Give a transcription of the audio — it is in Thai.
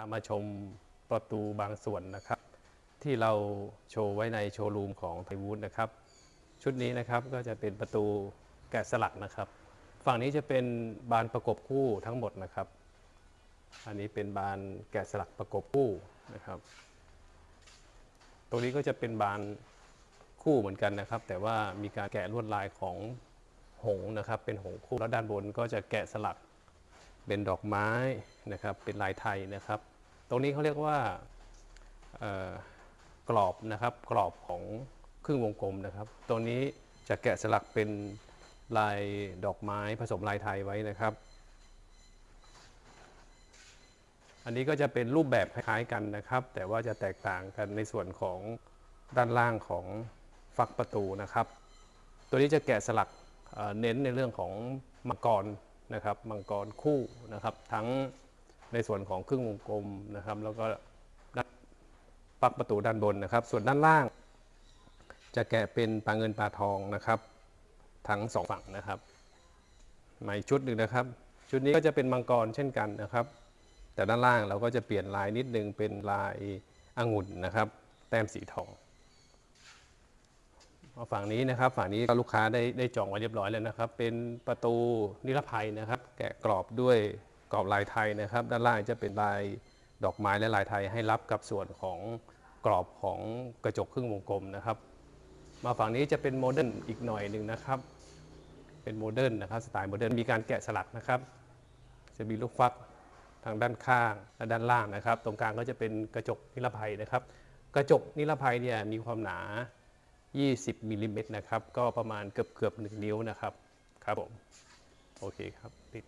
ามาชมประตูบางส่วนนะครับ ที่เราโชว์ไว้ในโชว์รูมของไทวูดนะครับ ชุดนี้นะครับก็จะเป็นประตูแกะสลักนะครับ ฝั่งนี้จะเป็นบานประกบคู่ทั้งหมดนะครับ อันนี้เป็นบานแกะสลักประกบคู่นะครับ ตรงนี้ก็จะเป็นบานคู่เหมือนกันนะครับ แต่ว่ามีการแกะลวดลายของหงนะครับ เป็นหงคู่แล้วด้านบนก็จะแกะสลัก เป็นดอกไม้นะครับเป็นลายไทยนะครับ ตรงนี้เขาเรียกว่ากรอบนะครับกรอบของครึ่งวงกลมนะครับ ตรงนี้จะแกะสลักเป็นลายดอกไม้ผสมลายไทยไว้นะครับ อันนี้ก็จะเป็นรูปแบบคล้ายกันนะครับ แต่ว่าจะแตกต่างกันในส่วนของด้านล่างของฟักประตูนะครับ ตัวนี้จะแกะสลักเน้นในเรื่องของมังกร นะครับมังกรคู่นะครับ ทั้งในส่วนของครึ่งวงกลมนะครับ แล้วก็ปักประตูด้านบนนะครับ ส่วนด้านล่าง จะแกะเป็นปลาเงินปลาทองนะครับ ทั้งสองฝั่งนะครับมาอีกชุดหนึ่งนะครับ ชุดนี้ก็จะเป็นมังกรเช่นกันนะครับ แต่ด้านล่างเราก็จะเปลี่ยนลายนิดนึงเป็นลายองุ่นนะครับ แต้มสีทอง ฝั่งนี้นะครับฝั่งนี้ลูกค้าได้ได้จองไว้เรียบร้อยแล้วนะครับ เป็นประตูนิรภัยนะครับ แกะกรอบด้วยกรอบลายไทยนะครับ ด้านล่างจะเป็นลายดอกไม้และลายไทยให้รับกับส่วนของกรอบของกระจกครึ่งวงกลมนะครับ มาฝั่งนี้จะเป็นโมเดิร์นอีกหน่อยหนึ่งนะครับ เป็นโมเดิร์นนะครับสไตล์โมเดิร์นมีการแกะสลักนะครับ จะมีลูกฟักทางด้านข้างและด้านล่างนะครับ ตรงกลางก็จะเป็นกระจกนิรภัยนะครับ กระจกนิรภัยเนี่ยมีความหนา 20มิลลิเมตรนะครับ ก็ประมาณเกือบเกือบ1นิ้วนะครับ ครับผม โอเคครับปิด